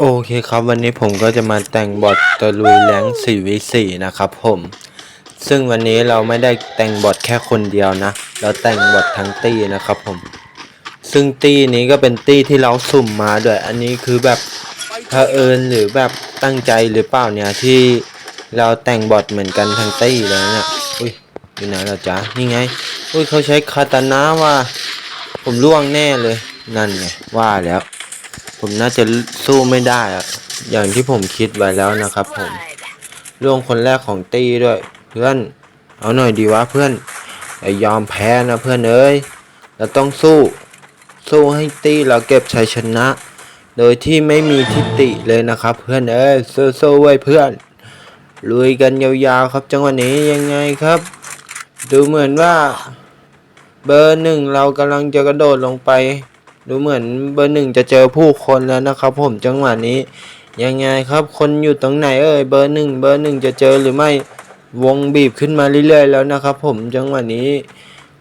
โอเคครับวันนี้ผมก็จะมาแต่งบอทตะลุยแรง4 v 4นะครับผมซึ่งวันนี้เราไม่ได้แต่งบอทแค่คนเดียวนะ เราแต่งบอททั้งตี้นะครับผม ซึ่งตี้นี้ก็เป็นตี้ที่เราสุ่มมาด้วย อันนี้คือแบบเผอิญหรือแบบตั้งใจหรือเปล่าเนี่ยที่เราแต่งบอทเหมือนกันทั้งตี้เลยเนี่ยอุ้ยอยู่ไหนเราจ๊ะนี่ไงอุ้ยเขาใช้คาตานะว่า ผมล่วงแน่เลยนั่นไงว่าแล้ว ผมน่าจะสู้ไม่ได้อะอย่างที่ผมคิดไว้แล้วนะครับผมล่วงคนแรกของตี้ด้วย เพื่อน เอาหน่อยดีวะเพื่อนอย่ายอมแพ้นะเพื่อนเอ้ยเราต้องสู้ สู้ให้ตี้เราเก็บชัยชนะ โดยที่ไม่มีทิฏฐิเลยนะครับ เพื่อนเอ้ยสู้ๆไว้เพื่อนลุยกันยาวๆครับ จังหวะนี้ยังไงครับ ดูเหมือนว่า เบอร์หนึ่งเรากำลังจะกระโดดลงไป ดูเหมือนเบอร์หนึ่งจะเจอผู้คนแล้วนะครับ ผมจังหวะนี้ ยังไงครับ คนอยู่ตรงไหนเอ่ยเบอร์หนึ่งเบอร์หนึ่งจะเจอหรือไม่วงบีบขึ้นมาเรื่อยๆแล้วนะครับ ผมจังหวะนี้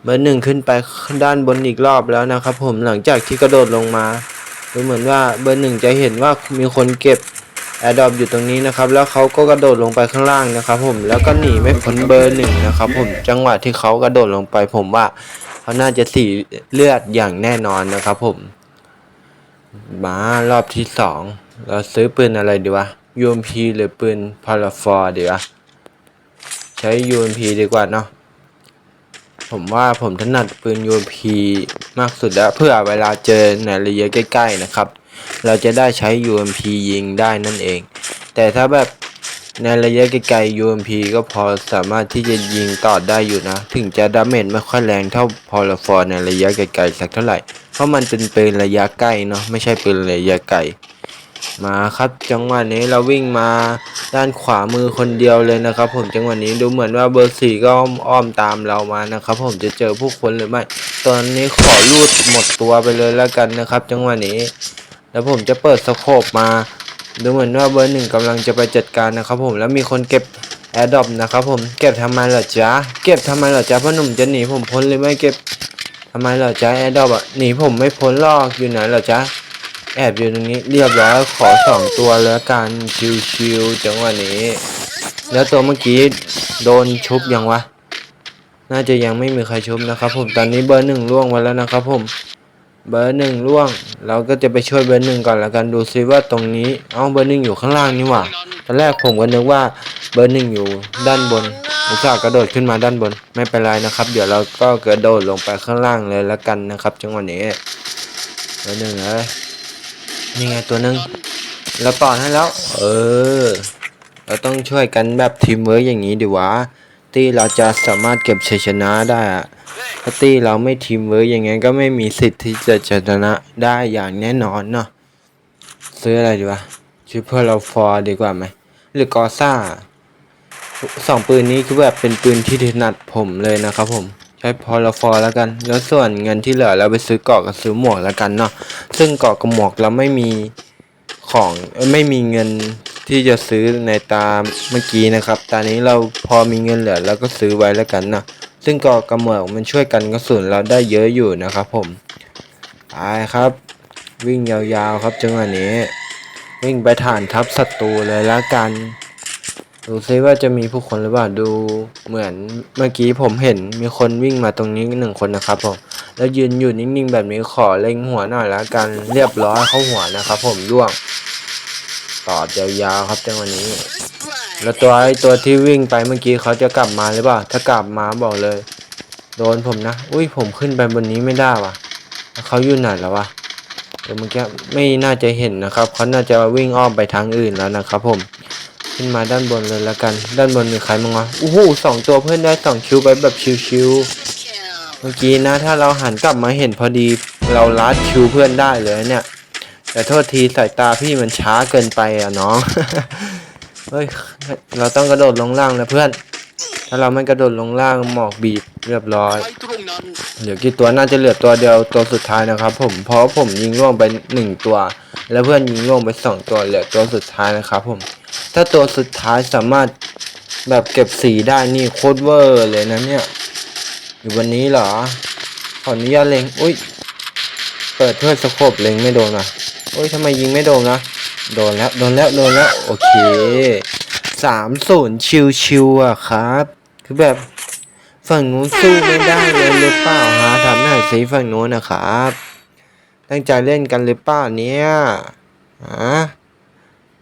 เบอร์หนึ่งขึ้นไปด้านบนอีกรอบแล้วนะครับ ผมหลังจากที่กระโดดลงมาดูเหมือนว่าเบอร์หนึ่งจะเห็นว่ามีคนเก็บแอร์ดรอปอยู่ตรงนี้นะครับ แล้วเขาก็กระโดดลงไปข้างล่างนะครับ ผมแล้วก็หนีไม่พ้นเบอร์หนึ่งนะครับ ผมจังหวะที่เขากระโดดลงไปผมว่า เขาน่าจะสีเลือดอย่างแน่นอนนะครับผม มารอบที่สองเราซื้อปืนอะไรดีวะ UMP หรือปืนพาราฟอร์ดีวะใช้ UMP ดีกว่าเนาะผมว่าผมถนัดปืน UMP มากสุดแล้วเพื่อเวลาเจอในระยะใกล้ ๆนะครับ เราจะได้ใช้ UMP ยิงได้นั่นเอง แต่ถ้าแบบ ในระยะไกลๆ UMP ก็พอสามารถที่จะยิงต่อได้อยู่นะ ถึงจะดาเมจไม่ค่อยแรงเท่าพอลฟอร์ในระยะไกลๆสักเท่าไหร่ เพราะมันเป็นปืนระยะใกล้เนาะไม่ใช่ปืนระยะไกล มาครับจังหวะนี้เราวิ่งมาด้านขวามือคนเดียวเลยนะครับ ผมจังหวะนี้ดูเหมือนว่าเบอร์สี่ก็อ้อมตามเรามานะครับ ผมจะเจอผู้คนหรือไม่ ตอนนี้ขอลูดหมดตัวไปเลยแล้วกันนะครับ จังหวะนี้ แล้วผมจะเปิดสโคปมา ดูเหมือนว่าเบอร์หนึ่งกำลังจะไปจัดการนะครับผมแล้วมีคนเก็บแอร์ดอปนะครับผมเก็บทำไมเหรอจ๊ะเก็บทำไมเหรอจ๊ะพ่อหนุ่มจะหนีผมพ้นหรือไม่เก็บทำไมเหรอจ๊ะแอร์ดอปอะหนีผมไม่พ้นหรอกอยู่ไหนเหรอจ๊ะแอบอยู่ตรงนี้เรียบร้อยขอสองตัวแล้วกันชิวๆจังหวะนี้ แล้วตัวเมื่อกี้โดนชุบยังวะ น่าจะยังไม่มีใครชุบนะครับผมตอนนี้เบอร์หนึ่งล่วงมาแล้วนะครับผม เบอร์หนึ่งล่วง เราก็จะไปช่วยเบอร์หนึ่งก่อนละกันดูซิว่าตรงนี้ เอาเบอร์หนึ่งอยู่ข้างล่างนี่หว่าตอนแรกผมก็นึกว่าเบอร์หนึ่งอยู่ด้านบนอุตส่าห์กระโดดขึ้นมาด้านบน ไม่เป็นไรนะครับ เดี๋ยวเราก็กระโดดลงไปข้างล่างเลยละกันนะครับจังหวะนี้เบอร์หนึ่งเอ้ยนี่ไงตัวหนึ่งแล้วปล่อยให้แล้ว เออ เราต้องช่วยกันแบบทีมเวิร์กอย่างนี้ดีวะที่เราจะสามารถเก็บชัยชนะได้อะ ถ้าตี้เราไม่ทีมเวิร์กอย่างงั้นก็ไม่มีสิทธิ์ที่จะชนะได้อย่างแน่นอนเนาะซื้ออะไรดีวะชื่อเพื่อเราฟอร์ดีกว่าไหมหรือกอซ่าสองปืนนี้คือแบบเป็นปืนที่ถนัดผมเลยนะครับผมใช้พอลฟอร์แล้วกัน แล้วส่วนเงินที่เหลือเราไปซื้อเกาะกับซื้อหมวกแล้วกันเนาะซึ่งเกาะกับหมวกเราไม่มีของไม่มีเงินที่จะซื้อในตามเมื่อกี้นะครับ ตอนนี้เราพอมีเงินเหลือเราก็ซื้อไว้แล้วกันเนาะ ซึ่งเกาะกระหมวกมันช่วยกันกระสุนเราได้เยอะอยู่นะครับ ผมไปครับ วิ่งยาวๆครับจังหวะนี้ วิ่งไปฐานทัพศัตรูเลยละกัน ดูซิว่าจะมีผู้คนหรือเปล่าดูเหมือนเมื่อกี้ผมเห็นมีคนวิ่งมาตรงนี้หนึ่งคนนะครับผมแล้วยืนอยู่นิ่งๆแบบนี้ขอเล็งหัวหน่อยละกันเรียบร้อยเข้าหัวนะครับ ผมร่วงตอดยาวๆครับจังหวะนี้ แล้วตัวไอ้ตัวที่วิ่งไปเมื่อกี้เขาจะกลับมาหรือเปล่า ถ้ากลับมาบอกเลย โดนผมนะ อุ้ยผมขึ้นไปบนนี้ไม่ได้ว่ะเขาอยู่ไหนแล้ววะเดี๋ยวเมื่อกี้ไม่น่าจะเห็นนะครับเขาน่าจะวิ่งอ้อมไปทางอื่นแล้วนะครับ ผม ขึ้นมาด้านบนเลยแล้วกัน ด้านบนมีใครมั้งวะอู้หูสองตัวเพื่อนได้สองคิวไปแบบชิวๆเมื่อกี้นะ ถ้าเราหันกลับมาเห็นพอดีเราลัดคิวเพื่อนได้เลยเนี่ย แต่โทษทีสายตาพี่มันช้าเกินไปอะน้องเฮ้ย เราต้องกระโดดลงล่างนะเพื่อน ถ้าเราไม่กระโดดลงล่างหมอกบีบเรียบร้อยไปตรงนั้นเหลือกี่ตัวน่าจะเหลือตัวเดียวตัวสุดท้ายนะครับ ผมเพราะผมยิงล่วงไปหนึ่งตัว แล้วเพื่อนยิงล่วงไปสองตัวเหลือตัวสุดท้ายนะครับ ผม ถ้าตัวสุดท้ายสามารถแบบเก็บสีได้นี่โคตรเวอร์เลยนะเนี่ยอยู่วันนี้เหรอขออนุญาตเล็งอุ้ยเปิดเพื่อสโคบเล็งไม่โดนอะอุ้ยทำไมยิงไม่โดนนะโดนแล้วโดนแล้วโดนแล้วโอเค สามศูนย์ชิวๆอะครับ คือแบบฝั่งนู้นสู้ไม่ได้เลยหรือเปล่าฮะทำหน่อยสิฝั่งนู้นนะครับ ตั้งใจเล่นกันหรือเปล่าเนี่ยฮะ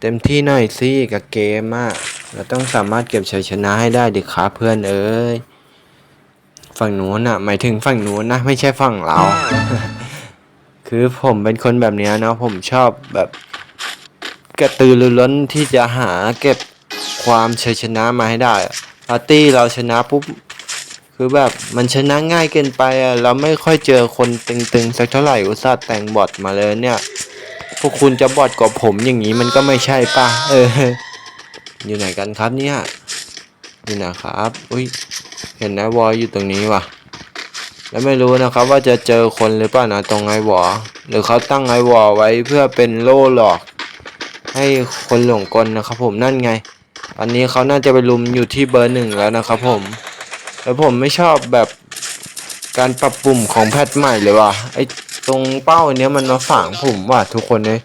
เต็มที่หน่อยสิกับเกมอะเราต้องสามารถเก็บชัยชนะให้ได้ดิครับเพื่อนเอ้ยฝั่งนู้นอะหมายถึงฝั่งนู้นนะ ไม่ใช่ฝั่งเรา คือผมเป็นคนแบบนี้เนาะผมชอบแบบกระตือรือร้นที่จะหาเก็บ ความชัยชนะมาให้ได้ปาร์ตี้เราชนะปุ๊บคือแบบมันชนะง่ายเกินไปอะเราไม่ค่อยเจอคนตึงๆสักเท่าไหร่อุตส่าห์แต่งบอทมาเลยเนี่ย พวกคุณจะบอทกว่าผมอย่างนี้มันก็ไม่ใช่ป่ะเออ อยู่ไหนกันครับเนี่ยอยู่ไหนครับอุ้ยเห็นนายวอลอยู่ตรงนี้ว่ะ แล้วไม่รู้นะครับว่าจะเจอคนหรือเปล่านะตรงไอวอหรือเขาตั้งไอวอไว้เพื่อเป็นโล่หลอก ให้คนหลงกลนะครับผมนั่นไง อันนี้เขาน่าจะไปลุมอยู่ที่เบอร์หนึ่งแล้วนะครับผม แล้วผมไม่ชอบแบบการปรับปรุงของแพทใหม่เลยว่ะไอตรงเป้าเนี้ยมันมาฝังผมว่ะทุกคนเลย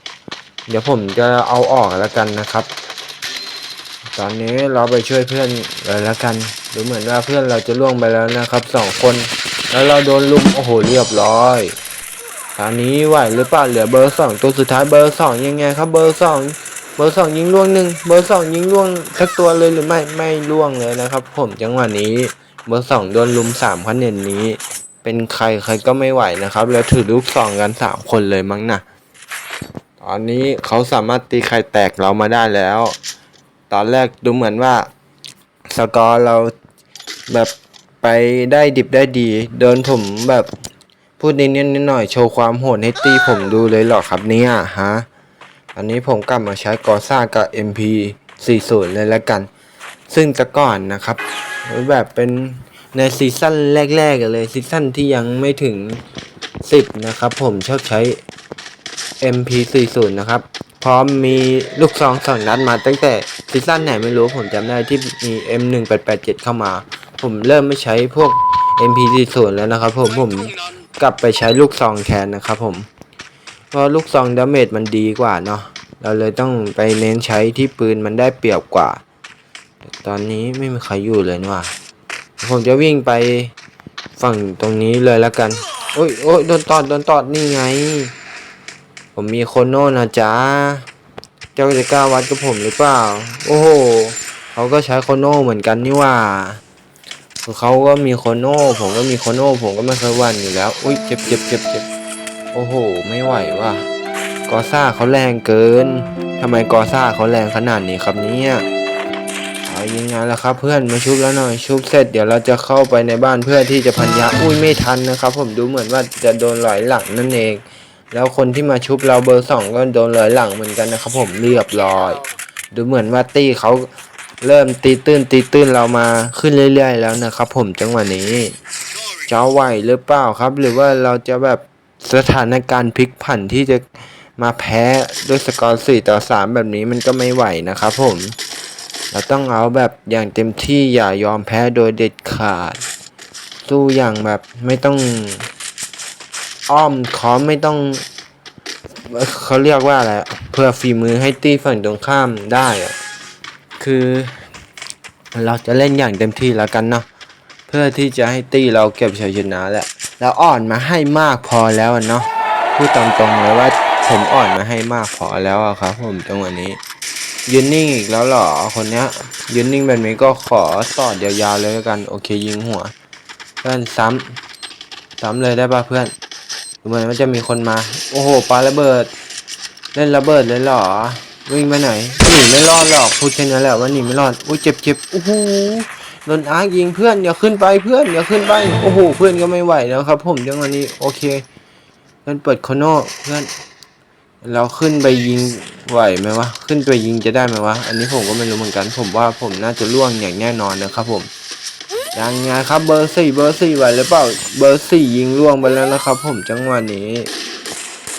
เดี๋ยวผมจะเอาออกแล้วกันนะครับ ตอนนี้เราไปช่วยเพื่อนเลยแล้วกันดูเหมือนว่าเพื่อนเราจะล่วงไปแล้วนะครับสองคน แล้วเราโดนลุมโอ้โหเรียบร้อยตอนนี้ไหวหรือเปล่าเหลือเบอร์สองตัวสุดท้ายเบอร์สองยังไงครับเบอร์สอง เบอร์สองยิงล่วงหนึ่งเบอร์สองยิงล่วงสักตัวเลยหรือไม่ไม่ล่วงเลยนะครับ ผมจังหวะนี้เบอร์สองโดนลุมสามคะแนนนี้ เป็นใครใครก็ไม่ไหวนะครับ แล้วถือลูกซองกันสามคนเลยมั้งนะตอนนี้เขาสามารถตีไข่แตกเรามาได้แล้ว ตอนแรกดูเหมือนว่าสกอร์เราแบบไปได้ดิบได้ดีเดินผมแบบพูดนิดนิดหน่อยโชว์ความโหดให้ตีผมดูเลยเหรอครับเนี่ยฮะ อันนี้ผมกลับมาใช้กอซ่ากับ MP 40เลยแล้วกัน ซึ่งแต่ก่อนนะครับแบบเป็นในซีซั่นแรกๆเลยซีซั่นที่ยังไม่ถึง 10 นะครับ ผมชอบใช้ MP40 นะครับ พร้อมมีลูกซองสองนัดมาตั้งแต่ซีซั่นไหนไม่รู้ผมจำได้ที่มี M1887 เข้ามา ผมเริ่มไม่ใช้พวก MP40 แล้วนะครับ ผมผมกลับไปใช้ลูกซองแทนนะครับผม เพราะลูกซองดาเมจมันดีกว่าเนาะเราเลยต้องไปเน้นใช้ที่ปืนมันได้เปรียบกว่า ตอนนี้ไม่มีใครอยู่เลยนี่ว่าผมจะวิ่งไปฝั่งตรงนี้เลยแล้วกันโอ้ยโอ้ยโดนตอดโดนตอดนี่ไง ผมมีโคโน่นะจ๊ะเจ้าจะกล้าวัดกับผมหรือเปล่า โอ้โหเขาก็ใช้โคโน่เหมือนกันนี่ว่าเขาก็มีโคโน่ ผมก็มีโคโน่ ผมก็ไม่เคยวันอยู่แล้ว อุ้ยเจ็บเจ็บเจ็บเจ็บ โอ้โห ไม่ไหวว่ะ กอซ่าเขาแรงเกินทำไมกอซ่าเขาแรงขนาดนี้ครับเนี่ยเอายังไงล่ะครับ เพื่อนมาชุบแล้วหน่อยชุบเสร็จเดี๋ยวเราจะเข้าไปในบ้านเพื่อที่จะพันยาอุ้ยไม่ทันนะครับ ผมดูเหมือนว่าจะโดนหลอยหลังนั่นเอง แล้วคนที่มาชุบเราเบอร์สองก็โดนเลยหลังเหมือนกันนะครับ ผมเรียบร้อย ดูเหมือนว่าตี้เขาเริ่มตีตื้นตีตื้นเรามาขึ้นเรื่อย ๆ แล้วนะครับ ผมจังหวะนี้จะไหวหรือเปล่าครับ หรือว่าเราจะแบบ สถานการณ์พลิกผันที่จะมาแพ้ด้วยสกอร์สี่ต่อสามแบบนี้มันก็ไม่ไหวนะครับผม เราต้องเอาแบบอย่างเต็มที่อย่ายอมแพ้โดยเด็ดขาด สู้อย่างแบบไม่ต้องอ้อมค้อมไม่ต้องเขาเรียกว่าอะไรเพื่อฝีมือให้ตีฝั่งตรงข้ามได้คือ เราจะเล่นอย่างเต็มที่แล้วกันเนาะเพื่อที่จะให้ตีเราเก็บชัยชนะแหละ แล้วอ่อนมาให้มากพอแล้วเนาะพูดตรงๆเลยว่าผมอ่อนมาให้มากพอแล้วอะครับ ผมจังหวะนี้ยืนนิ่งอีกแล้วเหรอคนเนี้ยยืนนิ่งแบบนี้ก็ขอสอดยาวๆเลยแล้วกัน โอเคยิงหัว เพื่อนซ้ำซ้ำเลยได้ป่ะเพื่อนเหมือนมันจะมีคนมา โอ้โหปาระเบิด เล่นระเบิดเลยเหรอ วิ่งไปไหนหนีไม่รอดหรอกพูดแค่นั้นแหละว่าหนีไม่รอดอุ้ยเจ็บเจ็บโอ้โห โดนอาร์คยิงเพื่อนอย่าขึ้นไปเพื่อนอย่าขึ้นไปโอ้โหเพื่อนก็ไม่ไหวแล้วครับ ผมจังหวะนี้โอเคเพื่อนเปิดโคโน่เพื่อน เราขึ้นไปยิงไหวไหมวะขึ้นไปยิงจะได้ไหมวะอันนี้ผมก็ไม่รู้เหมือนกัน ผมว่าผมน่าจะล่วงอย่างแน่นอนนะครับ ผมยังไงครับเบอร์สี่เบอร์สี่ไหวหรือเปล่าเบอร์สี่ยิงล่วงไปแล้วนะครับ ผมจังหวะนี้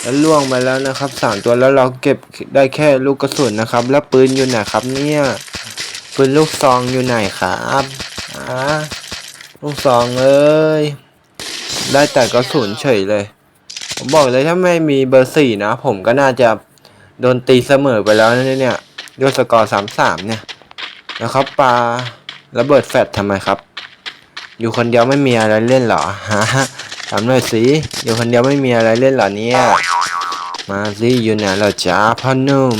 แล้วล่วงไปแล้วนะครับสามตัวแล้วเราเก็บได้แค่ลูกกระสุนนะครับ แล้วปืนอยู่ไหนครับเนี่ย ปืนลูกซองอยู่ไหนครับอ่าลูกซองเอ้ยได้แต่กระสุนเฉยเลย ผมบอกเลยถ้าไม่มีเบอร์สี่นะ ผมก็น่าจะโดนตีเสมอไปแล้วนะเนี่ยด้วยสกอร์สามสามเนี่ยแล้วเขาปาระเบิดแฟดทำไมครับ อยู่คนเดียวไม่มีอะไรเล่นเหรอฮะถามหน่อยสิอยู่คนเดียวไม่มีอะไรเล่นเหรอเนี่ยมาสิอยู่ไหนเหราจ้าพ่อนุ่ม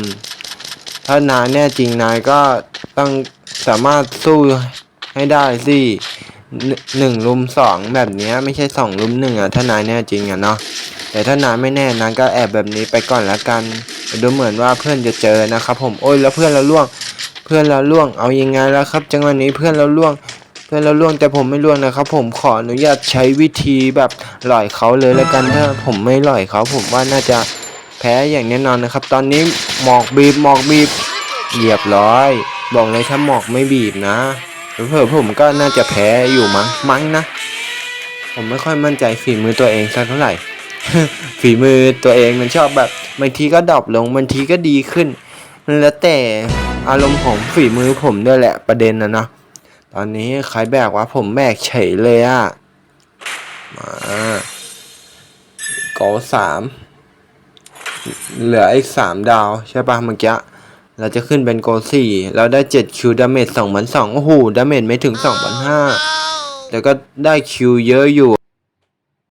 ถ้านายแน่จริงนายก็ ต้องสามารถสู้ให้ได้สิหนึ่งลุมสองแบบนี้ไม่ใช่สองลุมหนึ่งอะถ้านายแน่จริงอะเนาะแต่ถ้านายไม่แน่นายก็แอบแบบนี้ไปก่อนละกันดูเหมือนว่าเพื่อนจะเจอนะครับ ผมโอ้ยแล้วเพื่อนเราล่วง เพื่อนเราล่วงเอายังไงแล้วครับ จังหวะนี้เพื่อนเราล่วง เพื่อนเราล่วงแต่ผมไม่ล่วงนะครับ ผมขออนุญาตใช้วิธีแบบหล่อยเขาเลยล้วกันถ้าผมไม่หล่อยเขาผมว่าน่าจะแพ้อย่างแน่นอนนะครับ ตอนนี้หมอกบีบหมอกบีบเรียบร้อย บอกเลยถ้าหมอกไม่บีบนะเผื่อผมก็น่าจะแพ้อยู่มั้งมั้งนะ ผมไม่ค่อยมั่นใจฝีมือตัวเองสักเท่าไหร่ ฝีมือตัวเองมันชอบแบบบางทีก็ดรอปลงบางทีก็ดีขึ้นแล้วแต่อารมณ์ของฝีมือผมด้วยแหละประเด็นนะเนาะตอนนี้ใครแบกวะผมแบกเฉยเลยอะมาโกสามเหลืออีกสามดาวใช่ปะเมื่อกี้ เราจะขึ้นเป็นโกสี่เราได้เจ็ดคิวดาเมจสองพันสองโอ้โหดาเมจไม่ถึงสองพันห้าแต่ก็ได้คิวเยอะอยู่